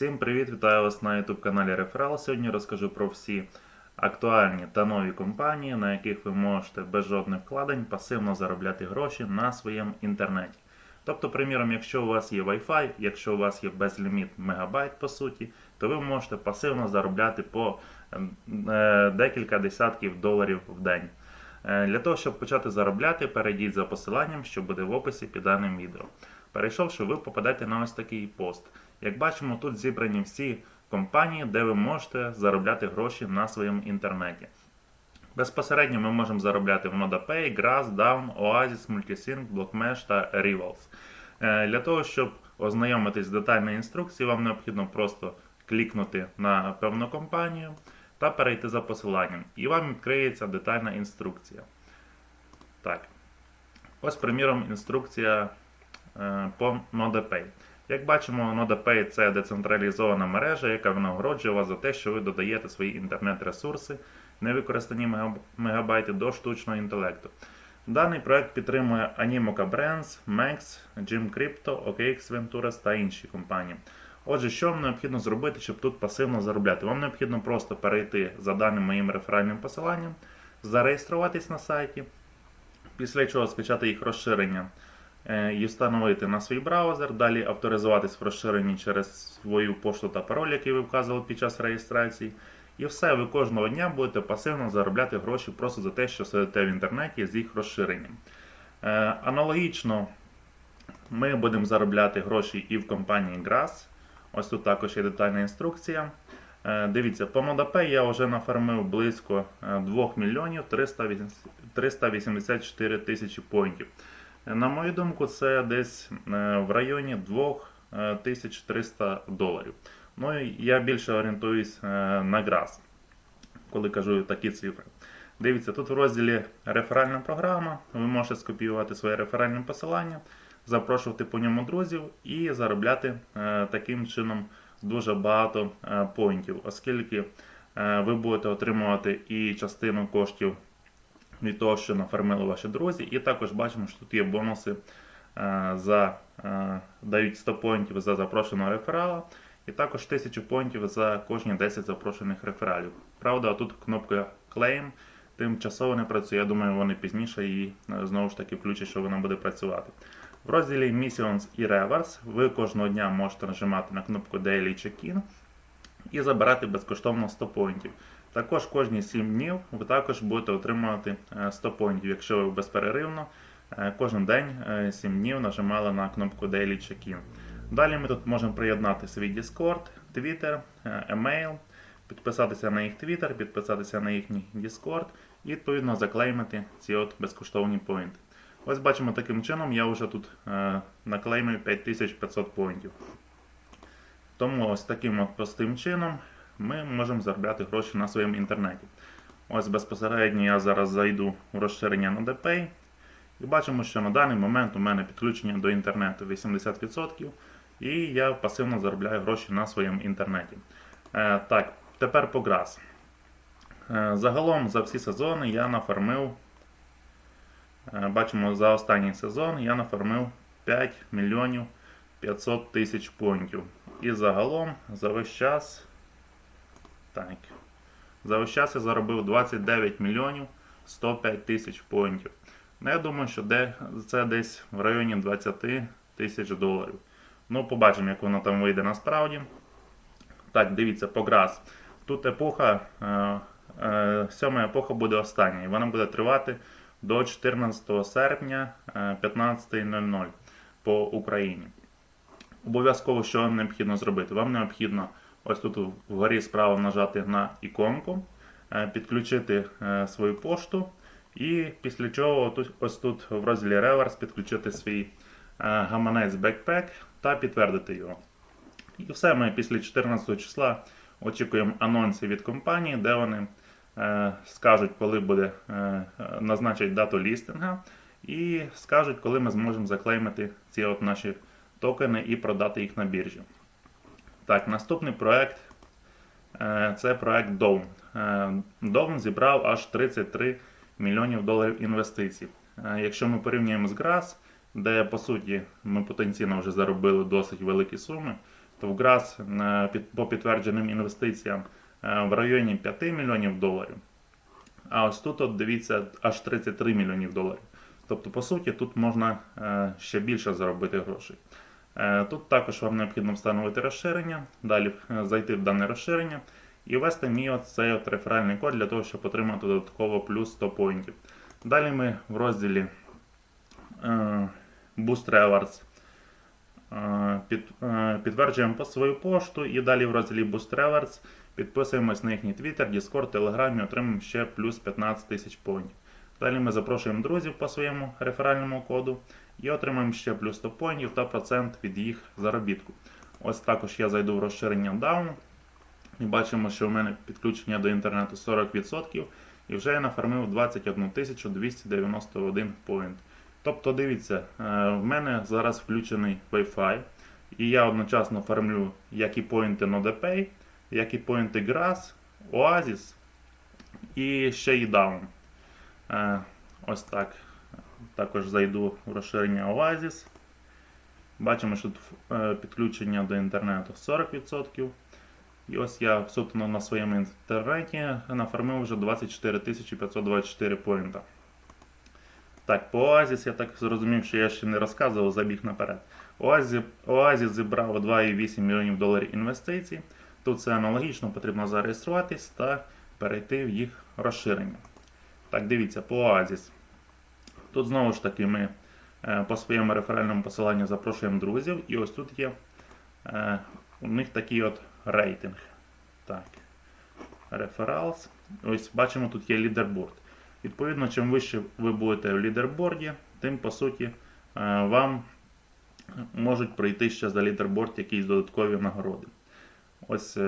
Всім привіт! Вітаю вас на YouTube каналі Реферал. Сьогодні розкажу про всі актуальні та нові компанії, на яких ви можете без жодних вкладень пасивно заробляти гроші на своєму інтернеті. Тобто, приміром, якщо у вас є Wi-Fi, якщо у вас є безліміт мегабайт по суті, то ви можете пасивно заробляти по е, декілька десятків доларів в день. Е, Для того, щоб почати заробляти, перейдіть за посиланням, що буде в описі під даним відео. Перейшовши, ви попадете на ось такий пост. Як бачимо, тут зібрані всі компанії, де ви можете заробляти гроші на своєму інтернеті. Безпосередньо ми можемо заробляти в NodaPay, Grass, Down, Oasis, Multisync, BlockMesh та Rivals. Е, Для того, щоб ознайомитись з детальною інструкцією, вам необхідно просто клікнути на певну компанію та перейти за посиланням. І вам відкриється детальна інструкція. Так. Ось, приміром, інструкція е, по NodaPay. Як бачимо, NodaPay це децентралізована мережа, яка винагороджує вас за те, що ви додаєте свої інтернет-ресурси, невикористані мега- мегабайти до штучного інтелекту. Даний проект підтримує Animoca Brands, Max, Gym Crypto, OKX Ventures та інші компанії. Отже, що вам необхідно зробити, щоб тут пасивно заробляти? Вам необхідно просто перейти за даним моїм реферальним посиланням, зареєструватись на сайті, після чого скачати їх розширення і встановити на свій браузер, далі авторизуватись в розширенні через свою пошту та пароль, який ви вказували під час реєстрації. І все, ви кожного дня будете пасивно заробляти гроші просто за те, що сидите в інтернеті з їх розширенням. Е, Аналогічно ми будемо заробляти гроші і в компанії Grass. Ось тут також є детальна інструкція. Е, Дивіться, по ModaPay я вже нафармив близько е, 2 мільйонів 384 тисячі поінтів. Е, На мою думку, це десь е, в районі 2300 доларів. Ну і я більше орієнтуюсь е, на Grass, коли кажу такі цифри. Дивіться, тут в розділі реферальна програма. Ви можете скопіювати своє реферальне посилання, запрошувати по ньому друзів і заробляти е, таким чином дуже багато е, поінтів, оскільки е, ви будете отримувати і частину коштів від того, що нафармили ваші друзі, і також бачимо, що тут є бонуси е, за е, дають 100 поінтів за запрошеного реферала, і також 1000 поінтів за кожні 10 запрошених рефералів. Правда, тут кнопка Claim тимчасово не працює. Я думаю, вони пізніше її е, знову ж таки включать, що вона буде працювати. В розділі Missions і Rewards ви кожного дня можете нажимати на кнопку Daily Check-in і забирати безкоштовно 100 поінтів. Також кожні 7 днів ви також будете отримувати е, 100 поінтів, якщо ви безперервно е, кожен день е, 7 днів нажимали на кнопку Daily Check-in. Далі ми тут можемо приєднати свій Discord, Twitter, е, email, підписатися на їх Twitter, підписатися на їхній Discord і відповідно заклеймити ці от безкоштовні поінти. Ось бачимо таким чином, я вже тут е, наклеймив 5500 поінтів. Тому ось таким простим чином ми можемо заробляти гроші на своєму інтернеті. Ось безпосередньо я зараз зайду в розширення на DPay. І бачимо, що на даний момент у мене підключення до інтернету 80%, і я пасивно заробляю гроші на своєму інтернеті. Е, так, тепер по Grass. Е, загалом за всі сезони я нафармив. е, Бачимо, за останній сезон я нафармив 5 мільйонів 500 тисяч поінтів. І загалом за весь час. Так. За весь час я заробив 29 мільйонів 105 тисяч поінтів. Ну, я думаю, що це десь в районі 20 тисяч доларів. Ну, побачимо, як воно там вийде насправді. Так, дивіться, пограс. Тут епоха, е, е, сьома епоха буде остання, і вона буде тривати до 14 серпня е, 15.00 по Україні. Обов'язково, що вам необхідно зробити? Вам необхідно ось тут вгорі справа нажати на іконку, е, підключити е, свою пошту, і після чого ось тут в розділі Reverse підключити свій е, гаманець Backpack та підтвердити його. І все, ми після 14 числа очікуємо анонси від компанії, де вони скажуть, коли буде назначать дату лістинга, і скажуть, коли ми зможемо заклеймити ці от наші токени і продати їх на біржі. Так, наступний проект е, це проект Dawn. Е, зібрав аж 33 мільйонів доларів інвестицій. Е, Якщо ми порівнюємо з Grass, де по суті ми потенційно вже заробили досить великі суми, то в е, по підтвердженим інвестиціям в районі 5 мільйонів доларів. А ось тут, от, дивіться, аж 33 мільйонів доларів. Тобто, по суті, тут можна ще більше заробити грошей. Е, Тут також вам необхідно встановити розширення, далі е, зайти в дане розширення і ввести мій от цей от реферальний код для того, щоб отримати додатково плюс 100 поінтів. Далі ми в розділі Boost Rewards е, е, підтверджуємо свою пошту і далі в розділі Boost Rewards підписуємось на їхній Twitter, Discord, Telegram і отримуємо ще плюс 15 тисяч поінтів. Далі ми запрошуємо друзів по своєму реферальному коду і отримаємо ще плюс 100 поінтів та процент від їх заробітку. Ось також я зайду в розширення Down і бачимо, що в мене підключення до інтернету 40% і вже я нафармив 21 291 поінт. Тобто, дивіться, е, в мене зараз включений Wi-Fi, і я одночасно фармлю як і поінти NodePay, як і поінти Grass, Oasis і ще і Down. Е, Ось так. Також зайду в розширення Oasis. Бачимо, що тут е, підключення до інтернету 40%. І ось я суто на своєму інтернеті нафармив вже 24 524 поінта. Так, по Oasis я так зрозумів, що я ще не розказував, забіг наперед. Oasis, Oasis зібрав 2,8 мільйонів доларів інвестицій. Тут все аналогічно, потрібно зареєструватись та перейти в їх розширення. Так, дивіться, по Oasis. Тут знову ж таки ми е, по своєму реферальному посиланню запрошуємо друзів. І ось тут є е, у них такий от рейтинг. Так. Referrals. Ось бачимо, тут є лідерборд. Відповідно, чим вище ви будете в лідерборді, тим по суті е, вам можуть пройти ще за лідерборд якісь додаткові нагороди. Ось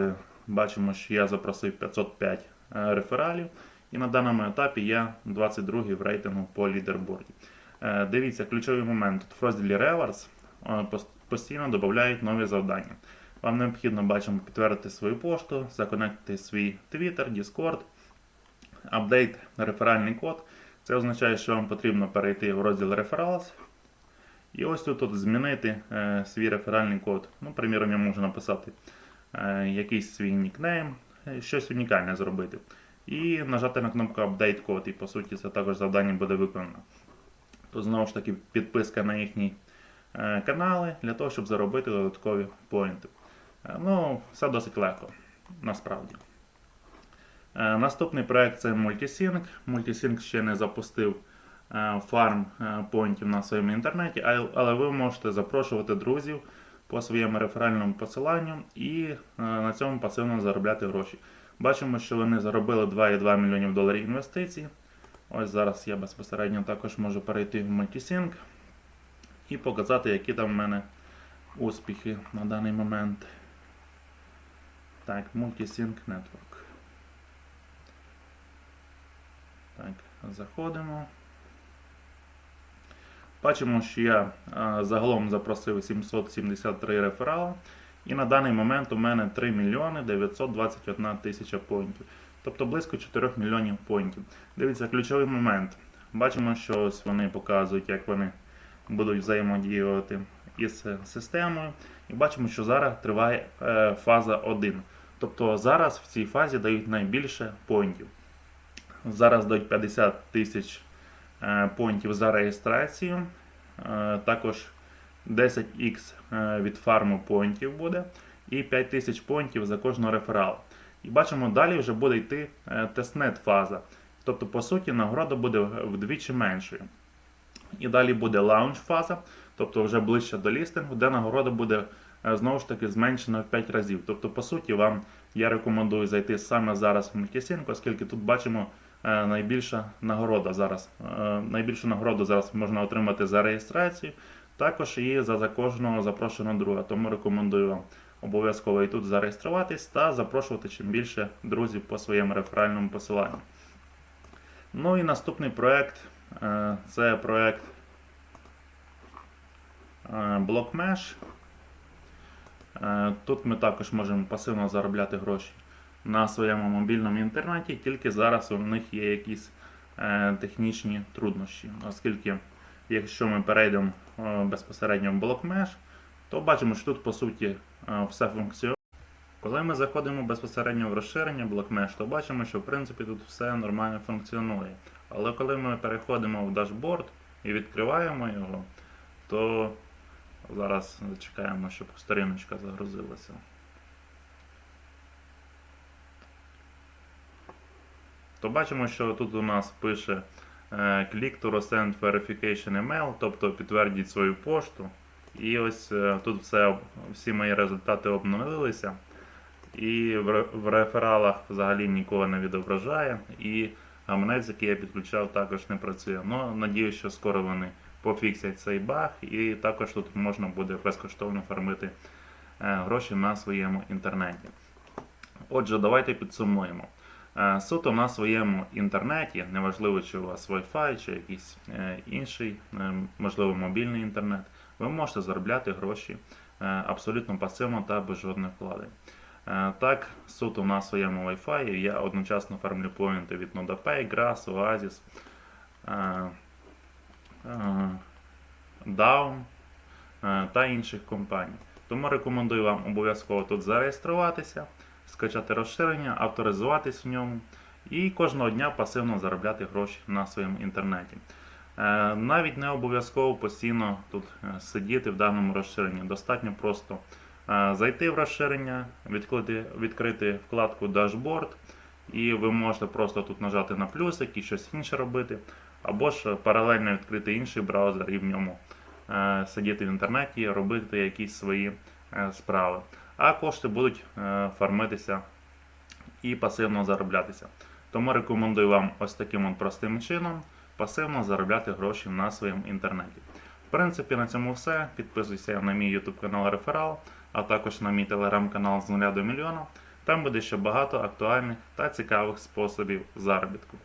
бачимо, що я запросив 505 е, рефералів, і на даному етапі я 22-й в рейтингу по лідерборді. Е, Дивіться, ключовий момент. Тут в розділі Rewards е, постійно додають нові завдання. Вам необхідно бачимо підтвердити свою пошту, законектити свій Twitter, Discord, апдейт реферальний код. Це означає, що вам потрібно перейти в розділ Referrals. І ось тут от змінити е, свій реферальний код. Ну, приміром, я можу написати е, якийсь свій нікнейм, е, щось унікальне зробити. І нажати на кнопку Update код, і по суті це також завдання буде виконано. Тут знову ж таки підписка на їхні е, канали для того, щоб заробити додаткові поінти. Е, Ну, все досить легко, насправді. Е, Наступний проект це Multisync. Multisync ще не запустив фарм поінтів на своєму інтернеті, але ви можете запрошувати друзів по своєму реферальному посиланню і на цьому пасивно заробляти гроші. Бачимо, що вони заробили 2,2 мільйонів доларів інвестицій. Ось зараз я безпосередньо також можу перейти в Multisync і показати, які там в мене успіхи на даний момент. Так, Multisync Network. Так, заходимо. Бачимо, що я е, загалом запросив 773 реферала. І на даний момент у мене 3 мільйони 921 тисяча поінтів. Тобто близько 4 мільйонів поінтів. Дивіться, ключовий момент. Бачимо, що ось вони показують, як вони будуть взаємодіювати із е, системою. І бачимо, що зараз триває е, фаза 1. Тобто зараз в цій фазі дають найбільше поінтів. Зараз дають 50 тисяч е, поінтів за реєстрацію. Також 10х е, від фарму поінтів буде. І 5000 поінтів за кожного реферала. І бачимо, далі вже буде йти е, тестнет фаза. Тобто, по суті, нагорода буде вдвічі меншою. І далі буде лаунч фаза, тобто вже ближче до лістингу, де нагорода буде е, знову ж таки зменшена в 5 разів. Тобто, по суті, вам я рекомендую зайти саме зараз в Multisync, оскільки тут бачимо найбільша нагорода зараз. Найбільшу нагороду зараз можна отримати за реєстрацію, також і за, кожного запрошеного друга. Тому рекомендую вам обов'язково і тут зареєструватись та запрошувати чим більше друзів по своєму реферальному посиланню. Ну і наступний проект е, це проект е, BlockMesh. Е, Тут ми також можемо пасивно заробляти гроші на своєму мобільному інтернеті, тільки зараз у них є якісь технічні труднощі, оскільки якщо ми перейдемо е, безпосередньо в BlockMesh, то бачимо, що тут по суті е, все функціонує. Коли ми заходимо безпосередньо в розширення BlockMesh, то бачимо, що в принципі тут все нормально функціонує. Але коли ми переходимо в дашборд і відкриваємо його, то зараз зачекаємо, щоб сторіночка загрузилася. То бачимо, що тут у нас пише click to send verification email, тобто підтвердіть свою пошту. І ось е, тут все, всі мої результати обновилися. І в, рефералах взагалі нікого не відображає. І гаманець, який я підключав, також не працює. Ну, надіюсь, що скоро вони пофіксять цей баг, і також тут можна буде безкоштовно фармити е, гроші на своєму інтернеті. Отже, давайте підсумуємо. Е, Суто на своєму інтернеті, неважливо, чи у вас Wi-Fi, чи якийсь е, інший, е, можливо, мобільний інтернет, ви можете заробляти гроші абсолютно пасивно та без жодних вкладень. Так, суто на своєму Wi-Fi я одночасно фармлю поінти від NodaPay, Grass, Oasis, Down та інших компаній. Тому рекомендую вам обов'язково тут зареєструватися, скачати розширення, авторизуватись в ньому і кожного дня пасивно заробляти гроші на своєму інтернеті. Е, Навіть не обов'язково постійно тут е, сидіти в даному розширенні. Достатньо просто е, зайти в розширення, відкрити, відкрити вкладку Дашборд, і ви можете просто тут нажати на плюсик і щось інше робити, або ж паралельно відкрити інший браузер і в ньому сидіти в інтернеті, робити якісь свої справи. А кошти будуть е, фармитися і пасивно зароблятися. Тому рекомендую вам ось таким от простим чином пасивно заробляти гроші на своєму інтернеті. В принципі, на цьому все. Підписуйся на мій YouTube канал Реферал, а також на мій телеграм-канал з нуля до мільйона. Там буде ще багато актуальних та цікавих способів заробітку.